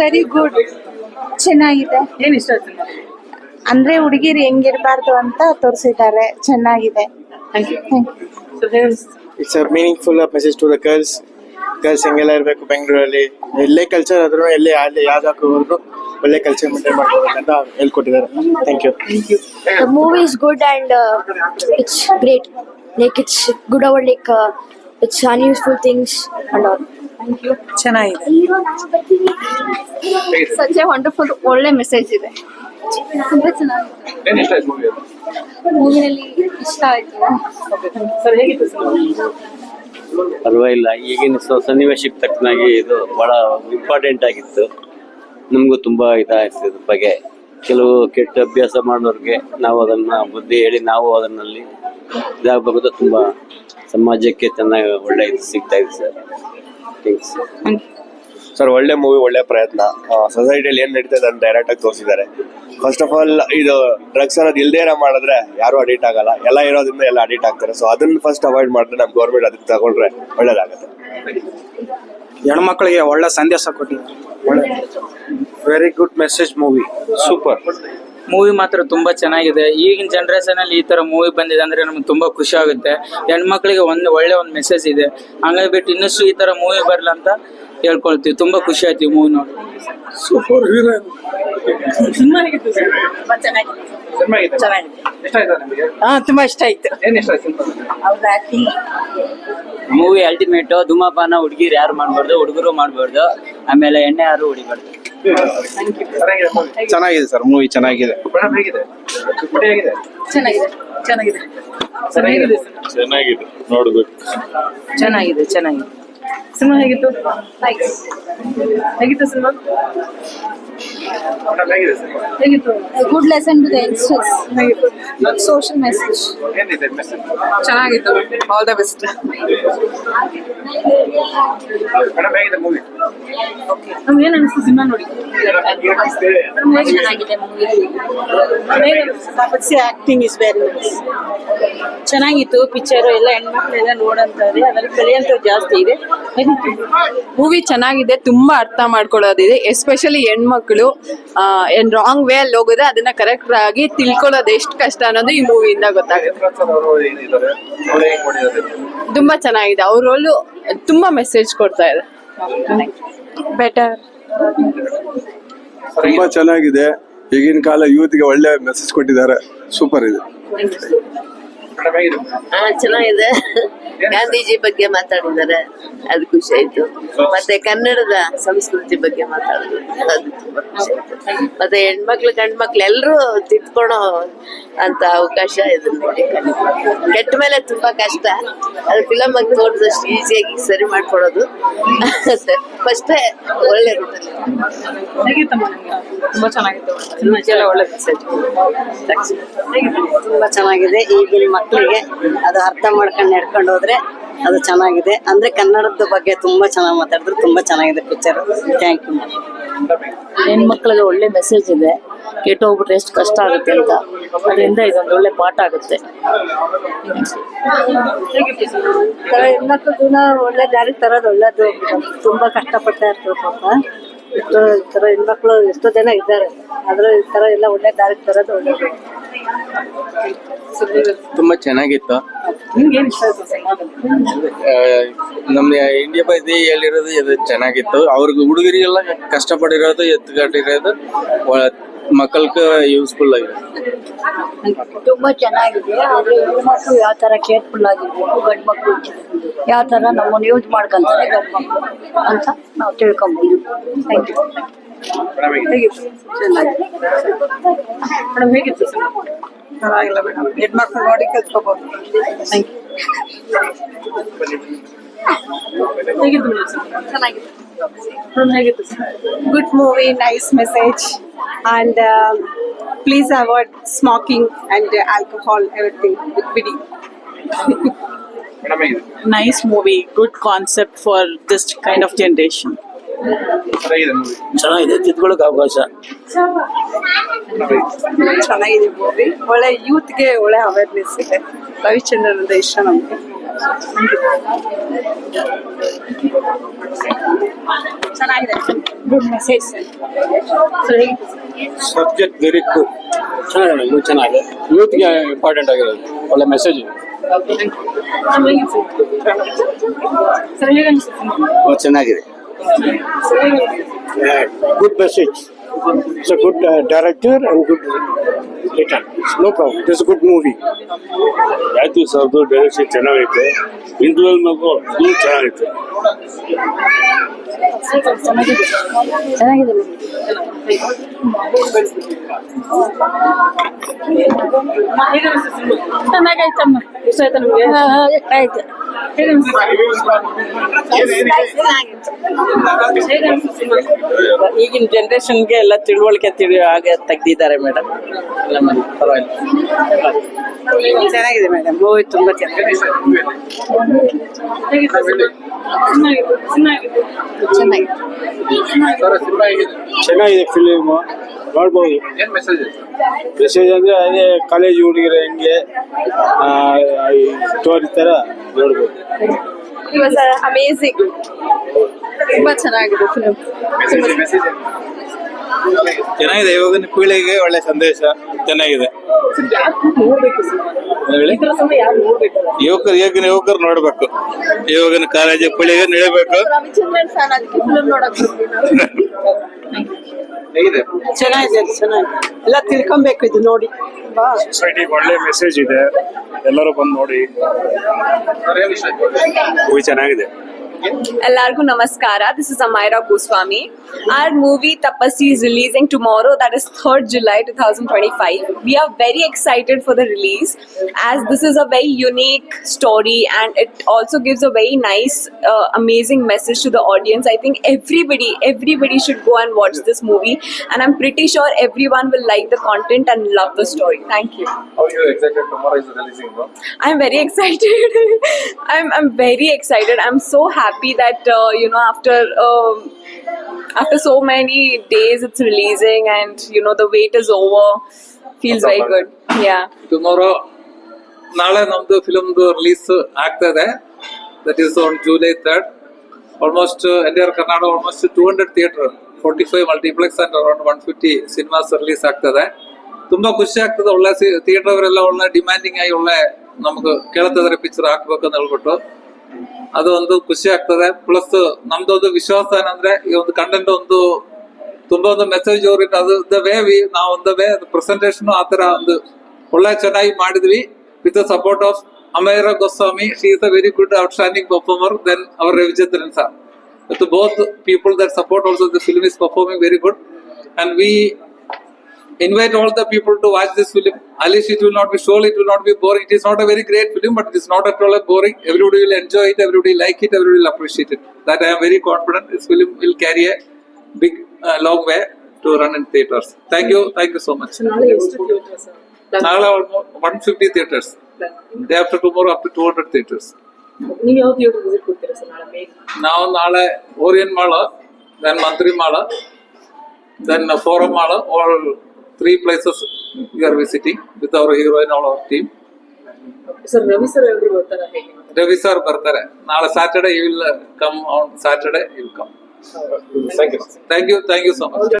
Very good ಚೆನ್ನಾಗಿದೆ. ಏನ್ ಇಷ್ಟ ಆಯ್ತು ಸಿನಿಮಾ ಅಂದ್ರೆ ಹುಡುಗಿರು ಹೆಂಗಿರ್ಬಾರ್ದು ಅಂತ ತೋರಿಸಿದ್ದಾರೆ. ಚೆನ್ನಾಗಿದೆ. Thank you thank you sir ಹೇಳಿ it's a meaningful message to the girls girls ಹೆಂಗೆಲ್ಲ ಇರಬೇಕು ಬೆಂಗಳೂರಲ್ಲಿ ಎಲ್ಲೇ ಕಲ್ಚರ್ ಆದ್ರೂ ಎಲ್ಲೇ ಅಲ್ಲಿ ಯಾವ್ದಕ್ಕೂ ಹೋದ್ರು ಒಳ್ಳೆ ಕಲ್ಚರ್ ಮೇಂಟೈನ್ ಅಂತ ಹೇಳ್ಕೊಟ್ಟಿದ್ದಾರೆ. Thank you the movie the movie is good and uh, it's great. Like it's good unuseful like uh, it's unuseful things and all. Thank you ಚೆನ್ನಾಗಿದೆ. ಸಚ್ ಎ wonderful ಒಳ್ಳೆ ಮೆಸೇಜ್ ಇದೆ. ತುಂಬಾ ಚೆನ್ನಾಗಿದೆ. ಮೂವಿನಲ್ಲಿ ಇಷ್ಟ ಆಯ್ತು. ಪರವಾಗಿಲ್ಲ ಈಗಿನ ಸ- ಸನ್ನಿವೇಶಕ್ಕೆ ತಕ್ಕನಾಗಿ ಇದು ಬಹಳ ಇಂಪಾರ್ಟೆಂಟ್ ಆಗಿತ್ತು. ನಮಗೂ ತುಂಬ ಇದಾಯ್ತು ಇದ್ರ ಬಗ್ಗೆ. ಕೆಲವು ಕೆಟ್ಟ ಅಭ್ಯಾಸ ಮಾಡೋರಿಗೆ ನಾವು ಅದನ್ನ ಬುದ್ಧಿ ಹೇಳಿ ನಾವು ಅದನ್ನಲ್ಲಿ ಇದಾಗಬಹುದು. ತುಂಬ ಸಮಾಜಕ್ಕೆ ಚೆನ್ನಾಗಿ ಒಳ್ಳೆ ಇದು ಸಿಗ್ತಾ ಇದೆ ಸರ್ ಥ್ಯಾಂಕ್ಸ್ ಸರ್ ಒಳ್ಳೆ ಮೂವಿ ಒಳ್ಳೆ ಪ್ರಯತ್ನ. ಸೊಸೈಟಿಯಲ್ಲಿ ಏನ್ ನಡೀತದೆ ಅಂತ ಡೈರೆಕ್ಟ್ ಆಗಿ ತೋರಿಸಿದ್ದಾರೆ. ಫಸ್ಟ್ ಆಫ್ ಆಲ್ ಇದು ಡ್ರಗ್ಸ್ ಅನ್ನೋದು ಇಲ್ದೇನೆ ಇರೋ ಮಾಡಿದ್ರೆ ಯಾರು ಅಡಿಕ್ಟ್ ಆಗಲ್ಲ. ಎಲ್ಲ ಇರೋದ್ರಿಂದ ಎಲ್ಲ ಅಡಿಕ್ಟ್ ಆಗ್ತಾರೆ. ಸೊ ಅದನ್ನ ಫಸ್ಟ್ ಅವಾಯ್ಡ್ ಮಾಡಿದ್ರೆ ನಮ್ಮ ಗೌರ್ಮೆಂಟ್ ಅದಕ್ಕೆ ತಗೊಂಡ್ರೆ ಒಳ್ಳೇದಾಗುತ್ತೆ. ಹೆಣ್ಮಕ್ಳಿಗೆ ಒಳ್ಳೆ ಸಂದೇಶ ಕೊಟ್ಟಿದ್ದಾರೆ. ಒಳ್ಳೆ. Very good message movie super movie ಮಾತ್ರ ತುಂಬಾ ಚೆನ್ನಾಗಿದೆ. ಈಗಿನ ಜನರೇಷನ್ ಅಲ್ಲಿ ಈ ತರ ಮೂವಿ ಬಂದಿದೆ ಅಂದ್ರೆ ನಮ್ಗೆ ತುಂಬಾ ಖುಷಿ ಆಗುತ್ತೆ. ಹೆಣ್ಮಕ್ಳಿಗೆ ಒಂದು ಒಳ್ಳೆ ಒಂದು ಮೆಸೇಜ್ ಇದೆ. ಹಂಗಾಗಿ ಬಿಟ್ಟು ಇನ್ನಷ್ಟು ಈ ತರ ಮೂವಿ ಬರ್ಲ ಅಂತ ಹೇಳ್ಕೊಳ್ತೀವಿ. ತುಂಬಾ ಖುಷಿ ಆಯ್ತು ಈ ಮೂವಿ ನೋಡಿ. ಸೂಪರ್ ಹೀರೋ ಸಿನಿಮಾ ಹೇಗಿತ್ತು ಸಿನಿಮಾ ಹೇಗಿತ್ತು ಇಷ್ಟ ಆಯ್ತಾ ನಿಮಗೆ? ಹಾ ತುಂಬಾ ಇಷ್ಟ ಆಯ್ತು. ಮೂವಿ ಅಲ್ಟಿಮೇಟ್ ಧೂಮಪಾನ ಹುಡುಗಿರು ಯಾರು ಮಾಡ್ಬಾರ್ದು? ಹುಡುಗರು ಮಾಡ್ಬಾರ್ದು. ಆಮೇಲೆ ಎಣ್ಣೆ ಯಾರು ಹೊಡಿಬಾರ್ದು? ಥ್ಯಾಂಕ್ ಯು ಸರ್ ಮೂವಿ ಚೆನ್ನಾಗಿದೆ. ಸರ್ ಮೂವಿ ಚೆನ್ನಾಗಿದೆ? ಹೇಗಿದೆ ಚೆನ್ನಾಗಿದೆ. ಚೆನ್ನಾಗಿದೆ ನೋಡ್ಬೇಕು. ಚೆನ್ನಾಗಿದೆ ಚೆನ್ನಾಗಿದೆ. ನೋಡ್ಬೇಕು ಚೆನ್ನಾಗಿದೆ ಚೆನ್ನಾಗಿದೆ ಸಿನಿಮಾ ಹೇಗಿತ್ತು? ಹೇಗಿತ್ತು ಸಿನಿಮಾ? ಮೇಡಮ್ ಹೇಗಿದೆ ಸಿನಿಮಾ? ಹೇಗಿತ್ತು? Good lesson to the youngsters social message ಏನಿದೆ ಮೆಸೇಜ್ ಚೆನ್ನಾಗಿತ್ತು. ಆಲ್ ದ ಬೆಸ್ಟ್ ಮೇಡಮ್ ಹೇಗಿದೆ ಮೂವಿ ನಮ್ಗೆ ಏನ್ ಅನಿಸ್ತು ಸಿನಿಮಾ ನೋಡಿ? ಚೆನ್ನಾಗಿದೆ movie Taapsee acting is very nice ಚೆನ್ನಾಗಿತ್ತು ಪಿಕ್ಚರ್ ಎಲ್ಲ ಹೆಣ್ಮಕ್ಳೆಲ್ಲ ನೋಡಂತಾರೆ ಅದರಲ್ಲಿ ಕಲಿಯಂತ ಜಾಸ್ತಿ ಇದೆ. ಮೂವಿ ಚೆನ್ನಾಗಿದೆ ತುಂಬಾ ಅರ್ಥ ಮಾಡ್ಕೊಳ್ಳೋದಿದೆ ಎಸ್ಪೆಷಲಿ ಹೆಣ್ಮಕ್ಳು. ಏನ್ ರಾಂಗ್ ವೇ ಅಲ್ಲಿ ಹೋಗೋದು ಅದನ್ನ ಕರೆಕ್ಟ್ ಆಗಿ ತಿಳ್ಕೊಳ್ಳೋದು ಎಷ್ಟು ಕಷ್ಟ ಅನ್ನೋದು ಈ ಮೂವಿಯಿಂದ ಗೊತ್ತಾಗುತ್ತೆ. ತುಂಬಾ ಚೆನ್ನಾಗಿದೆ ಅವ್ರ ರೋಲು ತುಂಬಾ ಮೆಸೇಜ್ ಕೊಡ್ತಾ ಇದೆ ಬೆಟರ್ ತುಂಬಾ ಚೆನ್ನಾಗಿದೆ ಈಗಿನ ಕಾಲ ಯೂತ್ಗೆ ಒಳ್ಳೆ ಮೆಸೇಜ್ ಕೊಟ್ಟಿದ್ದಾರೆ ಸೂಪರ್ ಇದೆ. ಚೆನ್ನಾಗಿದೆ. ಗಾಂಧೀಜಿ ಬಗ್ಗೆ ಮಾತಾಡಿದ್ದಾರೆ ಅದು ಖುಷಿ ಆಯ್ತು. ಮತ್ತೆ ಕನ್ನಡದ ಸಂಸ್ಕೃತಿ ಬಗ್ಗೆ ಮಾತಾಡಿದ್ರು ಅದು ತುಂಬಾ ಖುಷಿ ಆಯ್ತು. ಮತ್ತೆ ಹೆಣ್ಮಕ್ಳು ಗಂಡ್ಮಕ್ಳು ಎಲ್ಲರೂ ತಿದ್ಕೊಳೋ ಅಂತ ಅವಕಾಶ ಇದೆ ನೋಡಿ ಕೆಟ್ಟ ಮೇಲೆ ತುಂಬಾ ಕಷ್ಟ. ಅದು ಫಿಲಮ್ ಆಗಿ ತೋರಿದಷ್ಟು ಈಸಿಯಾಗಿ ಸರಿ ಮಾಡ್ಕೊಡೋದು ಫಸ್ಟೇ ಒಳ್ಳೆ ತುಂಬಾ ಚೆನ್ನಾಗಿತ್ತು. ಒಳ್ಳೆ ತುಂಬಾ ಚೆನ್ನಾಗಿದೆ. ಈಗಿನ ಮಕ್ಕಳಿಗೆ ಅದು ಅರ್ಥ ಮಾಡ್ಕೊಂಡು ನಡ್ಕೊಂಡು ಹೋದ್ರೆ ಅದು ಚೆನ್ನಾಗಿದೆ. ಅಂದ್ರೆ ಕನ್ನಡದ ಬಗ್ಗೆ ತುಂಬಾ ಚೆನ್ನಾಗಿ ಮಾತಾಡಿದ್ರು ತುಂಬಾ ಚೆನ್ನಾಗಿದೆ ಪಿಕ್ಚರ್ ಥ್ಯಾಂಕ್ ಯು ಹೆಣ್ಮಕ್ಳಿಗೆ ಒಳ್ಳೆ ಮೆಸೇಜ್ ಇದೆ. ಕೆಟ್ಟು ಹೋಗ್ಬಿಟ್ರೆ ಎಷ್ಟು ಕಷ್ಟ ಆಗುತ್ತೆ ಅಂತ. ಅದರಿಂದ ಇದೊಂದು ಒಳ್ಳೆ ಪಾಠ ಆಗುತ್ತೆ. ಹೆಣ್ಮಕ್ಳು ಜೀವನ ಒಳ್ಳೆ ದಾರಿ ತರೋದು ಒಳ್ಳೇದು. ತುಂಬಾ ಕಷ್ಟಪಡ್ತಾ ಇರ್ತಾರೆ ಪಾಪ. ಎಷ್ಟೋ ಈ ತರ ಹೆಣ್ಮಕ್ಳು ಎಷ್ಟೋ ಜನ ಇದ್ದಾರೆ. ಆದ್ರೆ ಈ ತರ ಎಲ್ಲ ಒಳ್ಳೆ ದಾರಿ ತರೋದು ಒಳ್ಳೇದು. ತುಂಬಾ ಚೆನ್ನಾಗಿತ್ತು. ನಮ್ಮ ಇಂಡಿಯಾ ಬೈದಿ ಹೇಳಿರೋದು ಇದು ಚೆನ್ನಾಗಿತ್ತು. ಅವ್ರಿಗೆ ಹುಡುಗರಿಗೆಲ್ಲ ಕಷ್ಟಪಡಿರೋದು ಎತ್ತುಗಟ್ಟಿರೋದು ಮಕ್ಕಳಿಗೆ ಯೂಸ್ಫುಲ್ ಆಗಿದೆ. ತುಂಬಾ ಚೆನ್ನಾಗಿದೆ. ಆದ್ರೆ ಹೆಣ್ಮಕ್ಳು ಯಾವ ತರ ಕೇರ್ಫುಲ್ ಆಗಿರ್ಬೇಕು ಗಂಡ್ ಮಕ್ಕಳು ಯಾವ ತರ ನಮ್ಮನ್ನು ಯೂಸ್ ಮಾಡ್ಕೊಂತಾರೆ ಗಂಡ್ ಮಕ್ಕಳು ಅಂತ ನಾವು ತಿಳ್ಕೊಬಹುದು ಥ್ಯಾಂಕ್ ಯು ಮೇಡಮ್ ಹೇಗಿತ್ತು ಮೇಡಮ್ ಹೇಗಿತ್ತು ಸಿನಿಮಾ ಪರವಾಗಿಲ್ಲ ಮೇಡಮ್ ಹೆಣ್ಮಕ್ಳು ನೋಡಿ ಕಲ್ತ್ಕೋಬಹುದು ಥ್ಯಾಂಕ್ ಯು ಹೇಗಿತ್ತು ಮೇಡಮ್ ಸಿನಿಮಾ ಚೆನ್ನಾಗಿದೆ ಮೇಡಮ್ ಹೇಗಿತ್ತು cinema good movie nice message and please avoid smoking and alcohol everything ಬಿಡಿ ಮೇಡಮ್ ಹೇಗಿದೆ nice movie good concept for this kind of generation sir ಹೇಗಿದೆ ಮೂವಿ ಚೆನ್ನಾಗಿದೆ ತಿದ್ಕೊಳ್ಳೋಕೆ ಅವಕಾಶ. ಚೆನ್ನಾಗಿದೆ ಮೂವಿ ಒಳ್ಳೆ ಯೂತ್ಗೆ ಒಳ್ಳೆ ಅವೇರ್ನೆಸ್ ಇದೆ. ರವಿಚಂದ್ರನ್ ಅಂದ್ರೆ ಇಷ್ಟ ನಮ್ಗೆ. ಚೆನ್ನಾಗಿದೆ. Good message sir subject very good ಚೆನ್ನಾಗಿದೆ ಇದು ಚೆನ್ನಾಗಿದೆ. ಯೂತ್ಗೆ ಇಂಪಾರ್ಟೆಂಟ್ ಆಗಿರೋದು. ಒಳ್ಳೆ ಮೆಸೇಜ್ ಇದೆ ಸರ್ ಹೇಗೆ ಅನಿಸುತ್ತೆ ಚೆನ್ನಾಗಿದೆ good message it's a good director and good return no problem it's good movie ಯಾತಿ ಸರ್ದು ಡೈರೆಕ್ಷನ್ ಚೆನ್ನಾಗೈತೆ ಇಂಟರ್ವಲ್ ಮಗು ಇದು ಚೆನ್ನಾಗೈತೆ ಚೆನ್ನಾಗಿದೆ ಹೇಗೆ ಅನಿಸ್ತು ಸಿನಿಮಾ ಚೆನ್ನಾಗಾಯ್ತಮ್ಮ ಇಷ್ಟ ಆಯ್ತಾ ನಿಮಗೆ ಆಯ್ತು ಹೇಗೆ ಈಗಿನ ಜನರೇಷನ್ಗೆ ಎಲ್ಲ ತಿಳುವಳಿಕೆ ತಿಳಿಯೋ ಹಾಗೆ ತೆಗ್ದಿದ್ದಾರೆ ಮೇಡಮ್ ಪರವಾಗಿಲ್ಲ. ಚೆನ್ನಾಗಿದೆ ಮೇಡಮ್ ಮೂವಿ ತುಂಬಾ ಚೆನ್ನಾಗಿದೆ. ಚೆನ್ನಾಗಿದೆ. ಫಿಲಿಮ್ ನೋಡ್ಬೋದು. ಮೆಸೇಜ್ ಅಂದ್ರೆ ಅದೇ ಕಾಲೇಜ್ ಹುಡುಗರು ಹೆಂಗೆ ಸ್ಟೋರಿ ತರ ನೋಡ್ಬೋದು. ಅಮೇಸಿಂಗ್ ತುಂಬಾ ಚೆನ್ನಾಗಿದೆ ಫಿಲ್ಮ್ ಚೆನ್ನಾಗಿದೆ ಇವಾಗಿನ ಪೀಳಿಗೆಗೆ ಒಳ್ಳೆ ಸಂದೇಶ. ಚೆನ್ನಾಗಿದೆ. ಹೇಳಿ? ಯುವಕರು ಈಗಿನ ಯುವಕರು ನೋಡ್ಬೇಕು. ಇವಾಗಿನ ಕಾಲೇಜ್ ಪೀಳಿಗೆ ನೀಡಬೇಕು. ಚೆನ್ನಾಗಿದೆ ಚೆನ್ನಾಗಿದೆ. ಎಲ್ಲ ತಿಳ್ಕೊಬೇಕು ಇದು ನೋಡಿ. ಸೊಸೈಟಿ ಸೊಸೈಟಿಗೆ ಒಳ್ಳೆ ಮೆಸೇಜ್ ಇದೆ. ಎಲ್ಲರೂ ಬಂದು ನೋಡಿ. ಮೂವಿ ಚೆನ್ನಾಗಿದೆ. Elargu Namaskara. This is Amaira Goswami. Our movie Tapasya is releasing tomorrow, that is 3rd July 2025. We are very excited for the release as this is a very unique story and it also gives a very nice, uh, amazing message to the audience. I think everybody, everybody should go and watch this movie and I'm pretty sure everyone will like the content and love the story. Thank you. How are you excited tomorrow is releasing? No? I'm very excited. I'm, I'm very excited. I'm so happy that uh, you know after um, after so many days it's releasing and you know the wait is over. Feels very good. Yeah. Tomorrow ನಾಳೆ ನಮ್ದು ಫಿಲಮ್ದು release ಆಗ್ತದೆ that is on July third almost entire Karnataka almost two hundred theatre forty five multiplex and around one fifty cinemas release ಆಗ್ತದೆ ತುಂಬಾ ಖುಷಿ ಆಗ್ತದೆ ಒಳ್ಳೆ theatre ಅವರೆಲ್ಲ ಒಳ್ಳೆ ಡಿಮ್ಯಾಂಡಿಂಗ್ ಆಗಿ ಒಳ್ಳೆ ನಮ್ಗೆ ಕೇಳ್ತಿದಾರೆ ಪಿಕ್ಚರ್ ಹಾಕ್ಬೇಕು ಅಂತ ಹೇಳ್ಬಿಟ್ಟು ಅದು ಒಂದು ಖುಷಿ ಆಗ್ತದೆ. ಪ್ಲಸ್ ನಮ್ದೊಂದು ವಿಶ್ವಾಸ ಏನಂದ್ರೆ, ಈ ಒಂದು ಕಂಟೆಂಟ್ ಒಂದು ತುಂಬಾ ಒಂದು ಮೆಸೇಜ್ ಓರಿಯಂಟ್ ಅದು ದ ವೇ ವಿ ನಾವು ಒಂದು ವೇ ಪ್ರೆಸೆಂಟೇಷನ್ ಆ ತರ ಒಂದು ಒಳ್ಳೆ ಚೆನ್ನಾಗಿ ಮಾಡಿದ್ವಿ with the support of Amaira Goswami she is a very good outstanding performer then our Ravichandran sir both people people support support the film is is very good good. We invite all the people to watch this film at least it will not be surely it will not be boring it is not a very great film but it is not at all a boring everybody will enjoy it everybody will like it everybody will appreciate it that i am very confident this film will carry a big uh, long way to run in theaters thank you thank you so much ನಾಳೆ ಎಷ್ಟು theatre sir Nagala almost 150 theaters day after tomorrow up to 200 theaters ನೀವು ಯಾವ theatre visit ಕೊಡ್ತೀರಾ sir ನಾಳೆ ಬೇಗ ನಾವು ನಾಳೆ Orion mall then Mantri mall then Forum mall all three places we are visiting with our heroine our team sir Ravi sir ಎಲ್ರು ಬರ್ತಾರ ಹೇಗೆ? ರವಿ ಸರ್ ಬರ್ತಾರೆ. ನಾಳೆ Saturday you will come on Saturday you come thank you thank you thank you so much